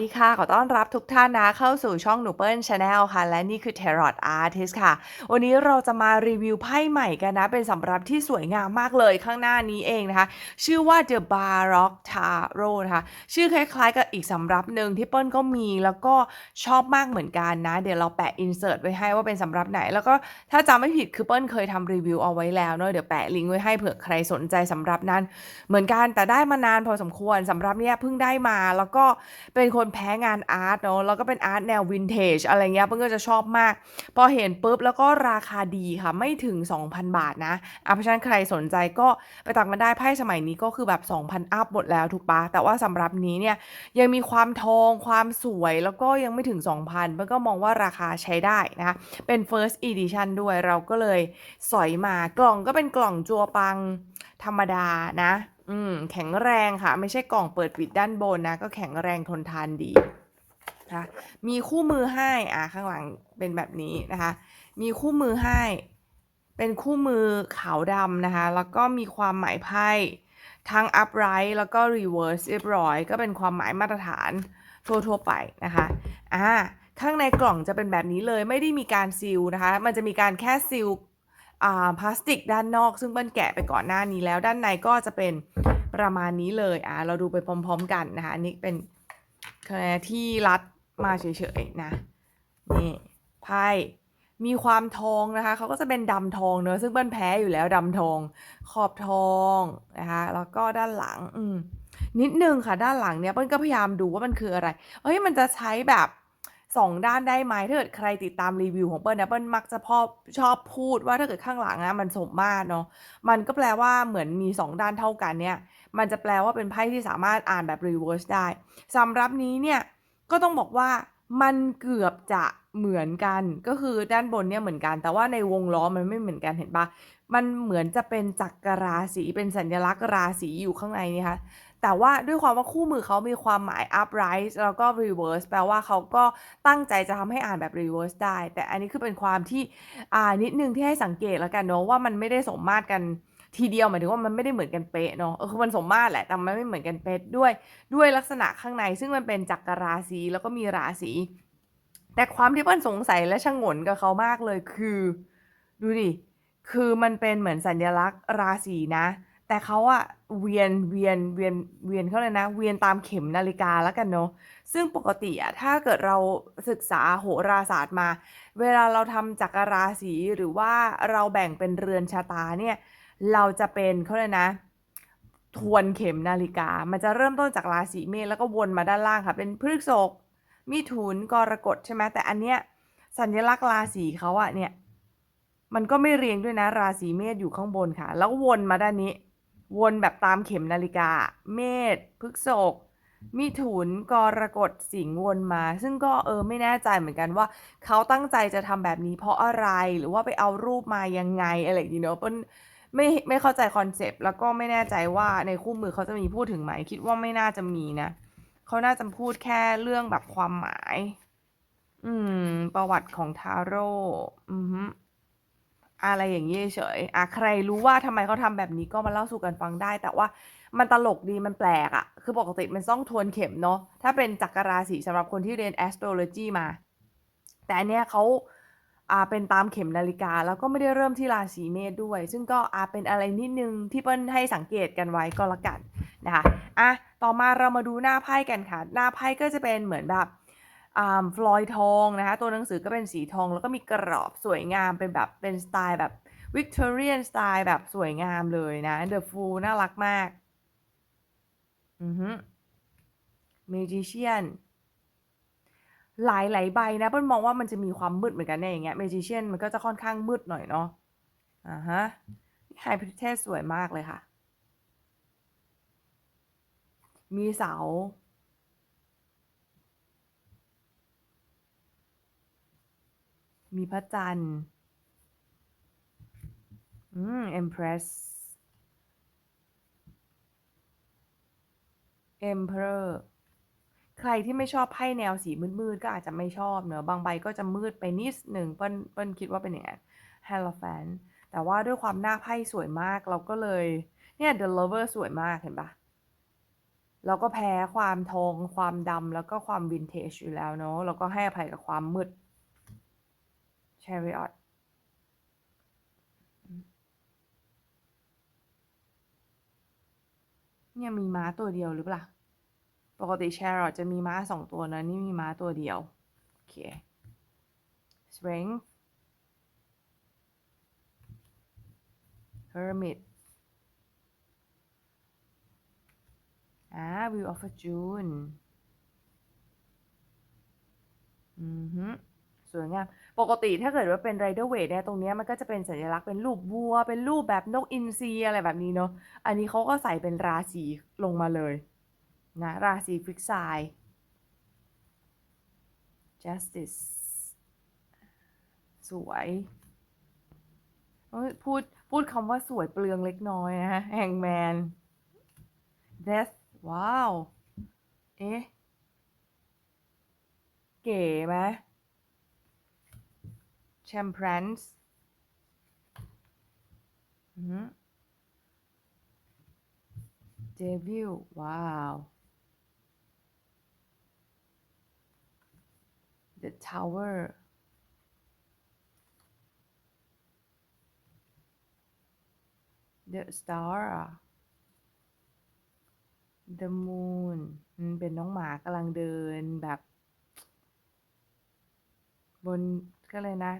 ดีค่ะ ขอต้อนรับทุกท่านนะ เข้าสู่ช่องหนูเปิ้ลชาแนลค่ะ และนี่คือ Tarot Artist ค่ะ วันนี้เราจะมารีวิวไพ่ใหม่กันนะ เป็นสำรับที่สวยงามมากเลยข้างหน้านี้เองนะคะ ชื่อว่า The Baroque Tarot นะคะ ชื่อคล้ายๆ กับอีกสำรับหนึ่งที่เปิ้ลก็มีแล้วก็ชอบมากเหมือนกันนะ เดี๋ยวเราแปะ insert ไว้ให้ว่าเป็นสำรับไหน แล้วก็ถ้าจำไม่ผิดคือเปิ้ลเคยทำรีวิวเอาไว้แล้วเนอะเดี๋ยวแปะลิงก์ไว้ให้เผื่อใครสนใจสำรับนั้น เหมือนกันแต่ได้มานานพอสมควรสำหรับเนี่ยเพิ่งได้มาแล้วก็เป็นคนแพ้งานอาร์ตเนาะแล้วก็เป็นอาร์ตแนววินเทจอะไรเงี้ยเพิ่งก็จะชอบมาก พอเห็นปุ๊บแล้วก็ราคาดีค่ะไม่ถึง 2,000 บาทนะอะเพราะฉะนั้นใครสนใจก็ไปตักมาได้ไพ่สมัยนี้ก็คือแบบ 2,000 อัพหมดแล้วถูกปะแต่ว่าสำหรับนี้เนี่ยยังมีความทองความสวยแล้วก็ยังไม่ถึง 2,000มันก็มองว่าราคาใช้ได้นะคะเป็น first edition ด้วยเราก็เลยสอยมากล่องก็เป็นกล่องจัวปังธรรมดานะ อืม แข็งแรงค่ะ ไม่ใช่กล่องเปิดปิดด้านบนนะ ก็แข็งแรงทนทานดีนะคะมีคู่มือให้อ่าข้างหลังเป็นแบบนี้นะคะ มีคู่มือให้ เป็นคู่มือขาวดำนะคะ แล้วก็มีความหมายไพ่ทั้ง upright แล้วก็ reverse เรียบร้อย ก็เป็นความหมายมาตรฐานทั่วๆไปนะคะอ่าข้างในกล่องจะเป็นแบบนี้เลยไม่ได้มีการซีลนะคะ มันจะมีการแค่ซีล พลาสติกด้านนอก ซึ่งเปิ้ลแกะไปก่อนหน้านี้แล้วด้านในก็จะเป็นประมาณนี้เลยอ่าเราดูไปพร้อมๆกันนะคะอันนี้เป็นแคที่รัดมาเฉยๆนะนี่ไพ่มีความทองนะคะเขาก็จะเป็นดำทองเนอะซึ่งเปิ้ลแพ้อยู่แล้วดำทอง ขอบทองนะคะแล้วก็ด้านหลังอืมนิดนึงค่ะด้านหลังเนี้ยเปิ้ลก็พยายามดูว่ามันคืออะไรเฮ้ยมันจะใช้แบบ สองด้านได้ไหมถ้าเกิดใครติดตามรีวิวของเปิ้ลนะเปิ้ลมักจะพอชอบพูดว่าถ้าเกิดข้างหลังนะมันสมมาตรเนาะมันก็แปลว่าเหมือนมีสองด้านเท่ากันเนี่ย มันจะแปลว่าเป็นไพ่ที่สามารถอ่านแบบ reverse ได้สำหรับนี้เนี่ยก็ต้องบอกว่ามันเกือบจะเหมือนกันก็คือด้านบนเนี่ยเหมือนกัน แต่ว่าในวงล้อมันไม่เหมือนกันเห็นปะมันเหมือนจะเป็นจักรราศีเป็นสัญลักษณ์ราศีอยู่ข้างในนี่คะ แต่ว่าด้วยความว่าคู่มือเขามีความหมาย upright แล้วก็ reverse แปลว่าเขาก็ตั้งใจจะทำให้อ่านแบบ reverse ได้ แต่อันนี้คือเป็นความที่อ่านิดนึงที่ให้สังเกตแล้วกันเนาะว่ามันไม่ได้สมมาตรกันทีเดียวหมายถึงว่ามันไม่ได้เหมือนกันเป๊ะเนาะเออคือมันสมมาตรแหละแต่มันไม่เหมือนกันเป๊ะด้วยด้วยลักษณะข้างใน ซึ่งมันเป็นจักรราศีแล้วก็มีราศีแต่ความที่เปิ้ลสงสัยและชงนกับเขามากเลยคือ ดูดิคือมันเป็นเหมือนสัญลักษณ์ราศีนะ แต่เขาอะเวียนเวียนเวียนเวียนเขาเลยนะ เวียนตามเข็มนาฬิกาแล้วกันเนาะซึ่งปกติอะถ้าเกิดเราศึกษาโหราศาสตร์มา เวลาเราทำจักรราศีหรือว่าเราแบ่งเป็นเรือนชะตาเนี่ยเราจะเป็นเขาเลยนะทวนเข็มนาฬิกา มันจะเริ่มต้นจากราศีเมษแล้วก็วนมาด้านล่างค่ะ เป็นพฤษภมิถุนกรกฎใช่ไหมแต่อันเนี้ยสัญลักษณ์ราศีเขาอะเนี่ยมันก็ไม่เรียงด้วยนะราศีเมษอยู่ข้างบนค่ะ แล้ววนมาด้านนี้ วนแบบตามเข็มนาฬิกา เมษพฤษภมิถุนกรกฎสิงห์วนมา ซึ่งก็เออไม่แน่ใจเหมือนกันว่า เขาตั้งใจจะทำแบบนี้เพราะอะไรหรือว่าไปเอารูปมายังไงอะไรอย่างเงี้เนาะเปิ้ลไม่ไม่เข้าใจคอนเซปต์แล้วก็ไม่แน่ใจว่าในคู่มือเขาจะมีพูดถึงไหมคิดว่าไม่น่าจะมีนะเขาน่าจะพูดแค่เรื่องแบบความหมาย อืม ประวัติของทาโร่อือ อะไรอย่างนี้เฉยอะใครรู้ว่าทำไมเขาทำแบบนี้ก็มาเล่าสู่กันฟังได้ แต่ว่ามันตลกดีมันแปลกอะ่ะคือปกติมันต้องทวนเข็มเนาะถ้าเป็นจักรราศีสำหรับคนที่เรียน astrology มา แต่อันเนี้ยเขาอ่าเป็นตามเข็มนาฬิกา แล้วก็ไม่ได้เริ่มที่ราศีเมษด้วย ซึ่งก็อาเป็นอะไรนิดนึงที่เปิ้ลให้สังเกตกันไว้ก็แล้วกันนะคะอะต่อมาเรามาดูหน้าไพ่กันค่ะ หน้าไพ่ก็จะเป็นเหมือนแบบ ฟลอยทองนะคะ ตัวหนังสือก็เป็นสีทอง แล้วก็มีกรอบสวยงามเป็นแบบเป็นสไตล์แบบวิกตอเรียนสไตล์แบบสวยงามเลยนะ The Fool น่ารักมากอือฮึ Magician หลายหลายใบนะเปิ้ลมองว่ามันจะมีความมืดเหมือนกันในอย่างเงี้ย Magician มันก็จะค่อนข้างมืดหน่อยเนาะอ่าฮะไฮพิเทสสวยมากเลยค่ะ มีเสา มีพระจันทร์อืม Empress Emperor ใครที่ไม่ชอบไพ่แนวสีมืดๆ ก็อาจจะไม่ชอบเนอะบางใบก็จะมืดไปนิดหนึ่งเปิ้ลเปิ้ลคิดว่าเป็นอย่างนั้น h e l o p h a n แต่ว่าด้วยความหน้าไพ่สวยมากเราก็เลย เนี่ย The Lover สวยมากเห็นปะเราก็แพ้ความทอง ความดำแล้วก็ความวินเทจอยู่แล้วเนาะเราก็ให้อภัยกับความมืด Chariot อืมเนี่ยมีม้าตัวเดียวหรือเปล่า ปกติ Chariot จะมีม้า2ตัวนะนี่มีม้าตัวเดียว โอเค Strength Hermit อา Wheel of Fortune อือฮึ สวยงาม ปกติถ้าเกิดว่าเป็น Rider Waite เนี่ยตรงนี้มันก็จะเป็นสัญลักษณ์เป็นรูปวัว เป็นรูปแบบนกอินทรีอะไรแบบนี้เนาะ อันนี้เขาก็ใส่เป็นราศีลงมาเลยนะราศีพฤษาย Justice สวย พูดพูดคำว่าสวยเปลืองเล็กน้อยนะคะ Hangman Death ว้าว เอ๊ะ เก๋ไหม Temperance อือฮึ Devil ว้าว The Tower The Star เหรอ The Moon เป็นน้องหมากำลังเดินแบบ บนเขาเรียนะ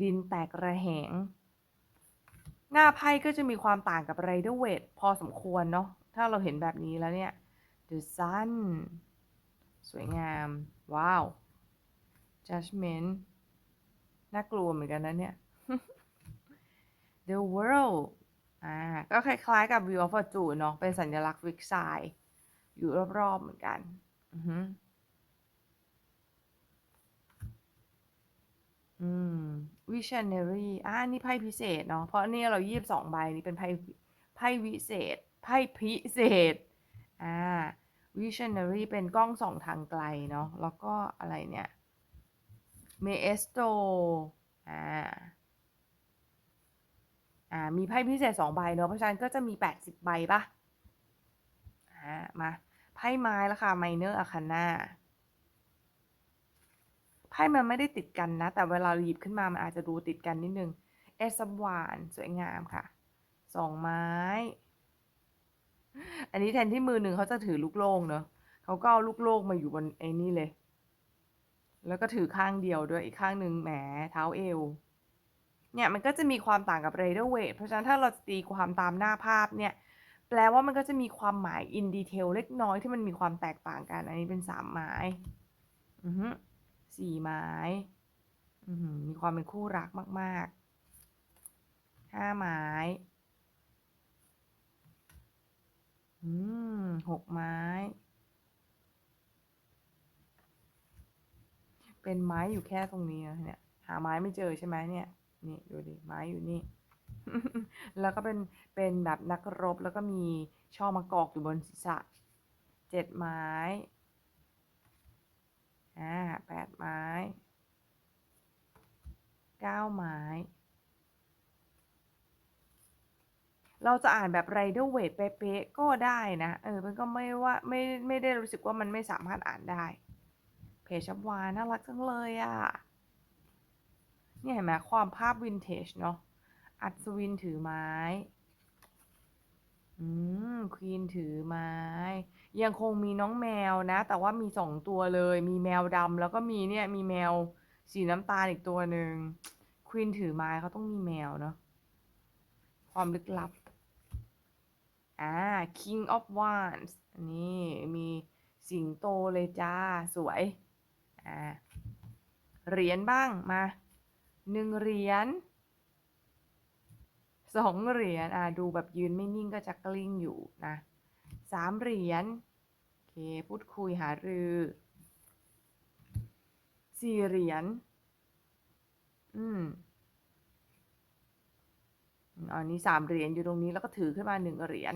ดินแตกระแหง หน้าไพ่ก็จะมีความต่างกับ Rider Waite พอสมควรเนาะถ้าเราเห็นแบบนี้แล้วเนี่ย The Sun สวยงาม ว้าว Judgment น่ากลัวเหมือนกันนะเนี่ย The World อ่าก็คล้ายๆกับ Wheel of Fortune เนาะเป็นสัญลักษณ์ Versailles อยู่รอบๆเหมือนกัน อือฮึอืม Visionary อานี่ไพ่พิเศษเนาะ เพราะนี่เรา22ใบนี้เป็นไพ่ไพ่วิเศษ ไพ่พิเศษ อ่า Visionary เป็นกล้องส่องทางไกลเนาะ แล้วก็อะไรเนี่ย Maestro อาอ่า มีไพ่พิเศษ2ใบเนาะ เพราะฉะนั้นก็จะมี80ใบเปล่า?อามา ไพ่ไม้ล้วค่ะ Minor Arcana ไพ่มันไม่ได้ติดกันนะ แต่เวลาหยิบขึ้นมามันอาจจะดูติดกันนิดนึง Ace of Wands สวยงามค่ะ2ไม้ อันนี้แทนที่มือหนึ่งเขาจะถือลูกโล่งเนาะเขาก็เอาลูกโล่งมาอยู่บนไอ้นี่เลย แล้วก็ถือข้างเดียวด้วยอีกข้างหนึ่งแหมเท้าเอว เนี่ยมันก็จะมีความต่างกับ Rider Waite เพราะฉะนั้นถ้าเราจะตีความตามหน้าภาพเนี่ย แปลว่ามันก็จะมีความหมาย in detail เล็กน้อยที่มันมีความแตกต่างกัน อันนี้เป็น3ไม้ อือฮึ 4ไม้มีความเป็นคู่รักมากๆ5ไม้อืม6ไม้ เป็นไม้อยู่แค่ตรงนี้นะเนี่ย หาไม้ไม่เจอใช่ไหมเนี่ย นี่ดูดิ ไม้อยู่นี่ แล้วก็เป็น เป็นแบบนักรบแล้วก็มีช่อมะกอกอยู่บนศีรษะ7ไม้ อา8ไม้9ไม้ เราจะอ่านแบบ Rider Waite เป๊ะๆก็ได้นะ เออ มันก็ไม่ว่าไม่ไม่ได้รู้สึกว่ามันไม่สามารถอ่านได้ Page of Wands น่ารักจังเลยอะเนี่เห็นไหมความภาพวินเทจเนาะ อัศวินถือไม้ อืม Queen ถือไม้ ยังคงมีน้องแมวนะ แต่ว่ามี2ตัวเลย มีแมวดำแล้วก็มีเนี่ย มีแมวสีน้ำตาลอีกตัวหนึ่ง Queen ถือไม้เขาต้องมีแมวเนาะความลึกลับ อ่า King of Wands อันนี้มีสิงโตเลยจ้ะสวย อ่า เหรียญบ้างมา1เหรียญ2เหรียญอ่าดูแบบยืนไม่นิ่งก็จะกลิ้งอยู่นะ3เหรียญ พูดคุยหารือ4เหรียญ อืมอันนี้3เหรียญอยู่ตรงนี้แล้วก็ถือขึ้นมา1เหรียญ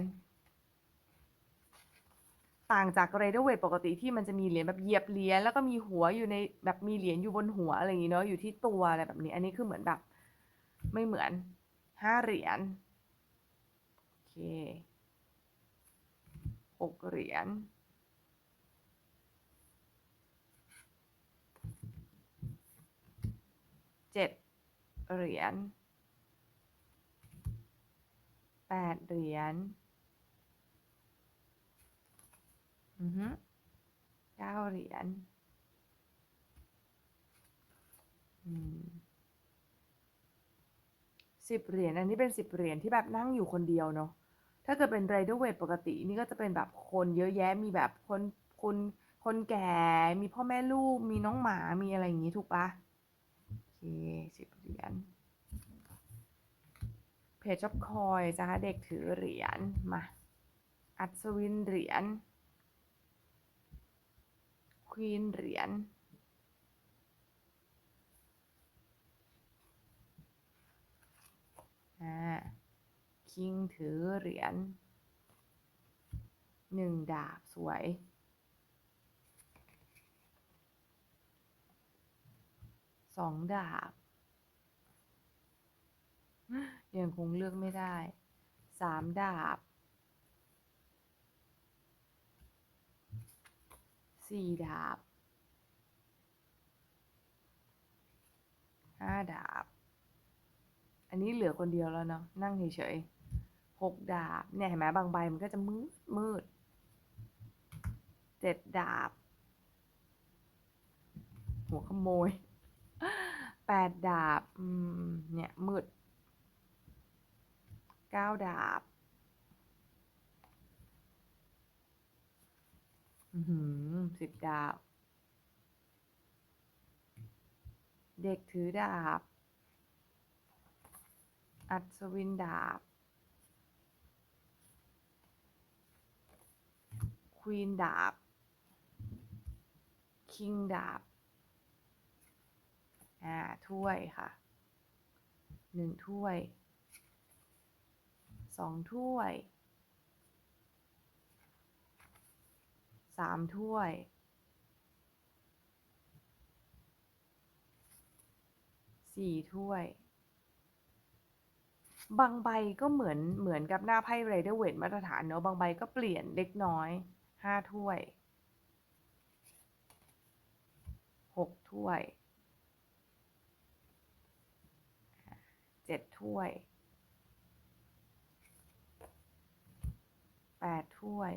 ต่างจาก Rider Waite ปกติที่มันจะมีเหรียญแบบเหยียบเหรียญแล้วก็มีหัวอยู่ในแบบมีเหรียญอยู่บนหัวอะไรอย่างงี้เนาะอยู่ที่ตัวอะไรแบบนี้ อันนี้คือเหมือนแบบ ไม่เหมือน5เหรียญ โอเคหกเหรียญ เจ็ดเหรียญแปดเหรียญอือฮึเก้าเหรียญอืมสิบเหรียญอันนี้เป็นสิบเหรียญที่แบบนั่งอยู่คนเดียวเนาะถ้าเกิดเป็นไรเดอร์เวทปกตินี่ก็จะเป็นแบบคนเยอะแยะมีแบบคนคนคนแก่มีพ่อแม่ลูกมีน้องหมามีอะไรอย่างนี้ถูกปะ สิบเหรียญเพจชอปคอยจ้าเด็กถือเหรียญมา อัศวินเหรียญควีนเหรียญอ่าคิงถือเหรียญหนึ่งดาบสวย สองดาบ ยังคงเลือกไม่ได้สามดาบสี่ดาบห้าดาบ อันนี้เหลือคนเดียวแล้วเนาะนั่งเฉยๆหกดาบ เนี่ยเห็นไหมบางใบมันก็จะมืดมืดเจ็ดดาบ หัวขโมย แปดดาบเนี่ยมืดเก้าดาบสิบดาบ เด็กถือดาบ อัศวินดาบ ควีนดาบ คิงดาบ อ่าถ้วยค่ะหนึ่งถ้วยสองถ้วยสามถ้วยสี่ถ้วย บางใบก็เหมือนเหมือนกับหน้าไพ่ไรเดอร์เวทมาตรฐานเนอะบางใบก็เปลี่ยนเล็กน้อยห้าถ้วยหกถ้วย จ็ดถ้วยแปดถ้วย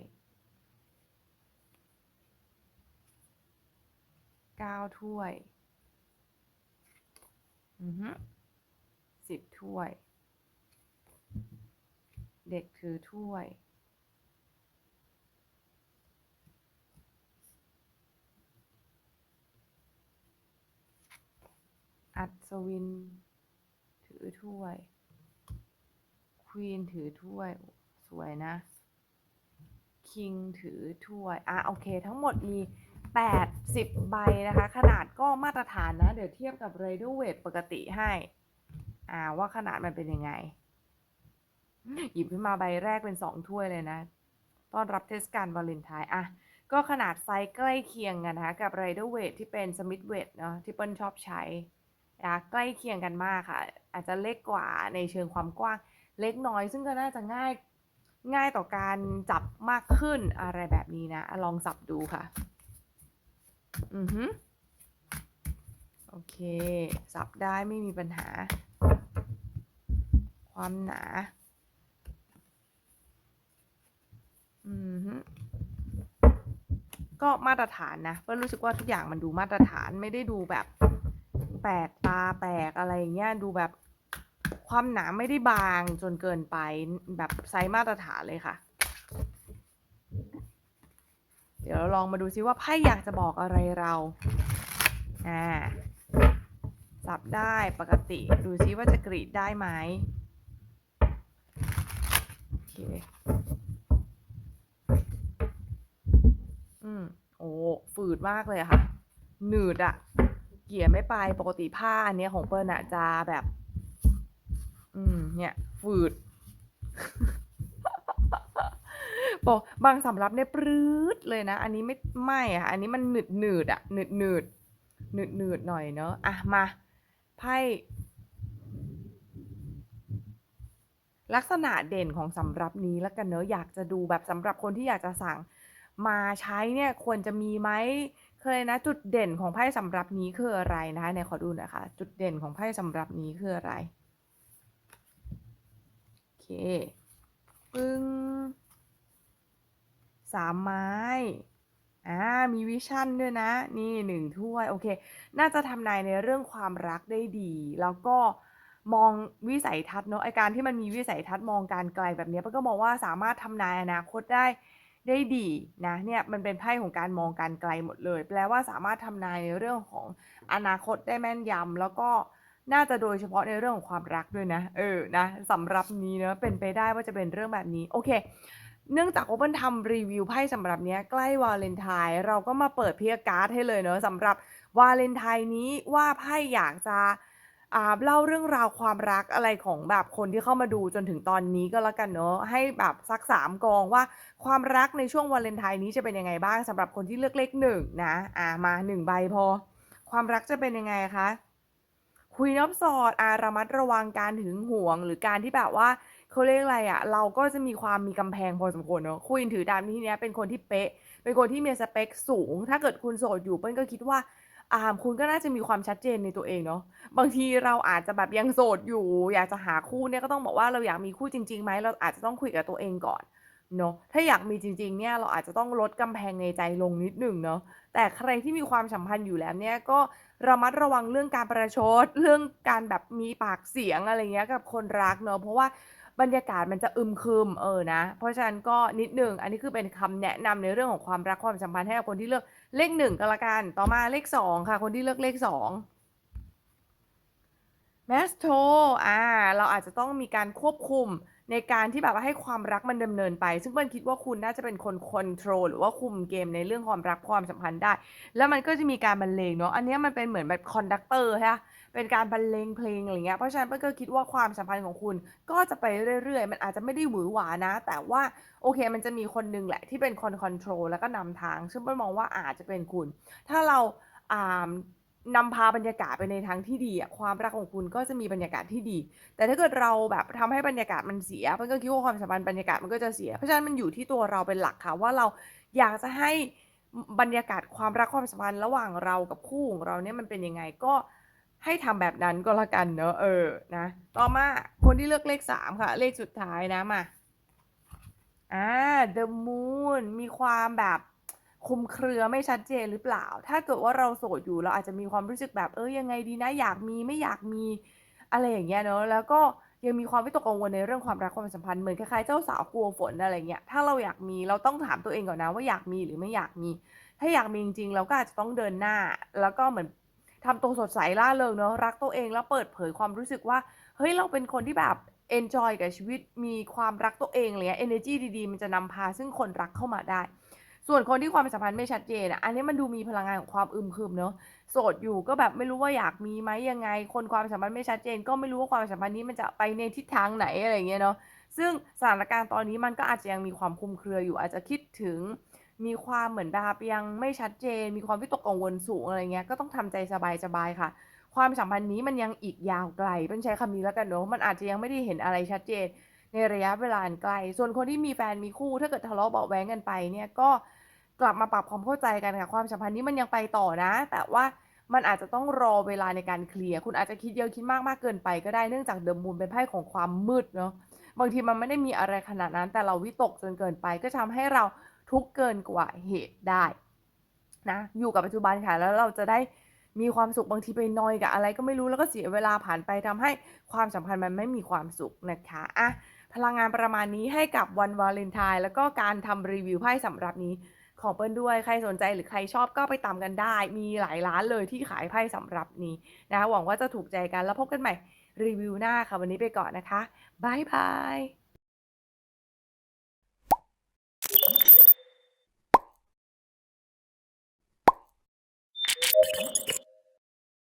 เก้าถ้วย อือฮึสิบถ้วย เด็กถือถ้วยอัศวิน ถือถ้วย ควีนถือถ้วย สวยนะ คิงถือถ้วย อะ โอเค ทั้งหมดมี 80 ใบนะคะ ขนาดก็มาตรฐานนะ เดี๋ยวเทียบกับ r a d e r w e i g h t ปกติให้ อ่า ว่าขนาดมันเป็นยังไง หยิบขึ้นมาใบแรกเป็น 2 ถ้วยเลยนะต้อนรับเทศกาลวาเลนไทน์อะก็ขนาดไซส์ใกล้เคียงกันนะคะกับ r a d e r w e i g h t ที่เป็น Smith Weight เนาะที่เปิ้ลชอบใช้นะใกล้เคียงกันมากค่ะ อาจจะเล็กกว่าในเชิงความกว้างเล็กน้อย ซึ่งก็น่าจะง่ายง่ายต่อการจับมากขึ้นอะไรแบบนี้นะ ลองสับดูค่ะ อือฮึโอเค สับได้ไม่มีปัญหา ความหนา อือฮึก็มาตรฐานนะเปิ้ลรู้สึกว่าทุกอย่างมันดูมาตรฐานไม่ได้ดูแบบแปลกตาแปลกอะไรเงี้ยดูแบบ ความหนาไม่ได้บางจนเกินไปแบบไซส์มาตรฐานเลยค่ะ เดี๋ยวเราลองมาดูซิว่าไพ่อยากจะบอกอะไรเรา อ่า สับได้ปกติดูซิว่าจะกรีดได้ไหมโอเค อืม โอ้ฝืดมากเลยค่ะ หนืดอะเกี่ยไม่ไปปกติผ้าอันเนี้ยของเปิ้ลอะจะแบบ เนี่ยฝืดบอกบางสำรับเนี่ยปรื๊ดเลยนะ อันนี้ไม่ไม่อะอันนี้มันหนืดหนืดอะหนืดหนืดหนืดหนืดหน่อยเนอะอะมาไพ่ลักษณะเด่นของสำรับนี้แล้วกันเนอะอยากจะดูแบบสำหรับคนที่อยากจะสั่งมาใช้เนี่ยควรจะมีไหมเคยนะจุดเด่นของไพ่สำรับนี้คืออะไรนะคะเนี่ยขอดูหน่อยค่ะจุดเด่นของไพ่สำรับนี้คืออะไร เคปึ้งสามไม้อ่ามีวิชั่นด้วยนะ นี่หนึ่งถ้วย โอเค น่าจะทำนายในเรื่องความรักได้ดี แล้วก็มองวิสัยทัศน์เนาะไอการที่มันมีวิสัยทัศน์มองการไกลแบบนี้มันก็มองว่าสามารถทำนายอนาคตได้ได้ดีนะเนี่ยมันเป็นไพ่ของการมองการไกลหมดเลย แปลว่าสามารถทำนายในเรื่องของอนาคตได้แม่นยำแล้วก็ น่าจะโดยเฉพาะในเรื่องของความรักด้วยนะ เออ นะสำหรับนี้เนะเป็นไปได้ว่าจะเป็นเรื่องแบบนี้ โอเค เนื่องจากว่าเปิลทำรีวิวไพ่สำหรับเนี้ยใกล้วาเลนไทน์เราก็มาเปิดเพียการ์ดให้เลยเนาะสำหรับวาเลนไทน์นี้ว่าไพ่อยากจะอ่าเล่าเรื่องราวความรักอะไรของแบบคนที่เข้ามาดูจนถึงตอนนี้ก็แล้วกันเนาะให้แบบสักสามกองว่าความรักในช่วงวาเลนไทน์นี้จะเป็นยังไงบ้างสำหรับคนที่เลือกเลขหนึ่งนะอ่ามาหนึ่งใบพอ ความรักจะเป็นยังไงคะ คุยนอบสอดอาระมัดระวังการถึงห่วง หรือการที่แบบว่าเขาเรียกอะไรอะเราก็จะมีความมีกำแพงพอสมควรเนาะคุยถือดาวที่เนี้ยเป็นคนที่เป๊ะ เป็นคนที่มีสเปคสูง ถ้าเกิดคุณโสดอยู่เปิ้ลก็คิดว่าอ่าคุณก็น่าจะมีความชัดเจนในตัวเองเนาะบางทีเราอาจจะแบบยังโสดอยู่ อยากจะหาคู่เนี่ยก็ต้องบอกว่าเราอยากมีคู่จริงๆไหมเราอาจจะต้องคุยกับตัวเองก่อน เนาะถ้าอยากมีจริงๆเนี่ยเราอาจจะต้องลดกำแพงในใจลงนิดหนึ่งเนาะแต่ใครที่มีความสัมพันธ์อยู่แล้วเนี่ยก็ระมัดระวังเรื่องการประชด เรื่องการแบบมีปากเสียงอะไรเงี้ยกับคนรักเนาะเพราะว่าบรรยากาศมันจะอึมครึมเออนะ เพราะฉะนั้นก็นิดหนึ่งอันนี้คือเป็นคำแนะนำในเรื่องของความรักความสัมพันธ์ให้กับคนที่เลือกเลขหนึ่งก็แล้วกัน ต่อมาเลขสองค่ะ คนที่เลือกเลขสองแมสโทอ่าเราอาจจะต้องมีการควบคุม ในการที่แบบว่าให้ความรักมันดำเนินไป ซึ่งเปิ้ลคิดว่าคุณน่าจะเป็นคนคอนโทรลหรือว่าคุมเกมในเรื่องความรักความสัมพันธ์ได้ แล้วมันก็จะมีการบรรเลงเนาะอันนี้มันเป็นเหมือนแบบคอนดักเตอร์ใช่ไหมเป็นการบรรเลงเพลงอะไรเงี้ยเพราะฉะนั้นเปิ้ลก็คิดว่าความสัมพันธ์ของคุณก็จะไปเรื่อยๆ มันอาจจะไม่ได้หวือหวานะ แต่ว่าโอเคมันจะมีคนหนึงแหละที่เป็นคนคอนโทรลแล้วก็นำทาง ซึ่งเปิ้ลมองว่าอาจจะเป็นคุณ ถ้าเราอ่า นำพาบรรยากาศไปในทางที่ดีอะความรักของคุณก็จะมีบรรยากาศที่ดี แต่ถ้าเกิดเราแบบทำให้บรรยากาศมันเสียมันก็คิดว่าความสัมพันธ์บรรยากาศมันก็จะเสีย เพราะฉะนั้นมันอยู่ที่ตัวเราเป็นหลักค่ะว่าเราอยากจะให้บรรยากาศความรักความสัมพันธ์ระหว่างเรากับคู่ของเราเนี่ยมันเป็นยังไงก็ให้ทำแบบนั้นก็แล้วกันเนอะเออนะต่อมาคนที่เลือกเลขสามค่ะ เลขสุดท้ายนะมาอ่า the moon มีความแบบ คลุมเครือไม่ชัดเจนหรือเปล่า ถ้าเกิดว่าเราโสดอยู่เราอาจจะมีความรู้สึกแบบเออยังไงดีนะ อยากมีไม่อยากมีอะไรอย่างเงี้ยเนอะแล้วก็ยังมีความวิตกกังวลในเรื่องความรักความสัมพันธ์เหมือนคล้ายๆเจ้าสาวกลัวฝนอะไรเงี้ยถ้าเราอยากมีเราต้องถามตัวเองก่อนนะว่าอยากมีหรือไม่อยากมี ถ้าอยากมีจริงๆเราก็อาจจะต้องเดินหน้า แล้วก็เหมือนทำตัวสดใสล่าเริงเนอะรักตัวเองแล้วเปิดเผยความรู้สึกว่าเฮ้ยเราเป็นคนที่แบบ enjoy กับชีวิตมีความรักตัวเองเงี้ย energy ดีๆ มันจะนำพาซึ่งคนรักเข้ามาได้ ส่วนคนที่ความสัมพันธ์ไม่ชัดเจนอะอันนี้มันดูมีพลังงานของความอึมครึมเนอะโสดอยู่ก็แบบไม่รู้ว่าอยากมีไหมยังไง คนความสัมพันธ์ไม่ชัดเจน ก็ไม่รู้ว่าความสัมพันธ์นี้มันจะไปในทิศทางไหนอะไรเงี้ยเนาะซึ่งสถานการณ์ตอนนี้มันก็อาจจะยังมีความคลุมเครืออยู่ อาจจะคิดถึงมีความเหมือนแบบยังไม่ชัดเจน มีความวิตกกังวลสูงอะไรเงี้ยก็ต้องทำใจสบายๆค่ะ ความสัมพันธ์นี้มันยังอีกยาวไกลเป็นใช้คำนี้แล้วกันเนาะมันอาจจะยังไม่ได้เห็นอะไรชัดเจน ในระยะเวลาอันไกล ส่วนคนที่มีแฟนมีคู่ ถ้าเกิดทะเลาะเบาแว้งกันไปเนี่ยก็ กลับมาปรับความเข้าใจกันค่ะความสัมพันธ์นี้มันยังไปต่อนะ แต่ว่ามันอาจจะต้องรอเวลาในการเคลียร์คุณอาจจะคิดเยอะคิดมากมากเกินไปก็ได้เนื่องจากเดอะมูนเป็นไพ่ของความมืดเนาะบางทีมันไม่ได้มีอะไรขนาดนั้น แต่เราวิตกจนเกินไป ก็ทำให้เราทุกข์เกินกว่าเหตุได้นะอยู่กับปัจจุบันค่ะแล้วเราจะได้มีความสุขบางทีไปนอยกับอะไรก็ไม่รู้แล้วก็เสียเวลาผ่านไปทำให้ความสัมพันธ์มันไม่มีความสุขนะคะอะพลังงานประมาณนี้ให้กับวันวาเลนไทน์แล้วก็การทำรีวิวไพ่สำหรับนี้ ของเปิ้ลด้วยใครสนใจหรือใครชอบก็ไปตามกันได้ มีหลายร้านเลยที่ขายไพ่สำหรับนี้นะคะหวังว่าจะถูกใจกันแล้วพบกันใหม่รีวิวหน้าค่ะวันนี้ไปก่อนนะคะบายบาย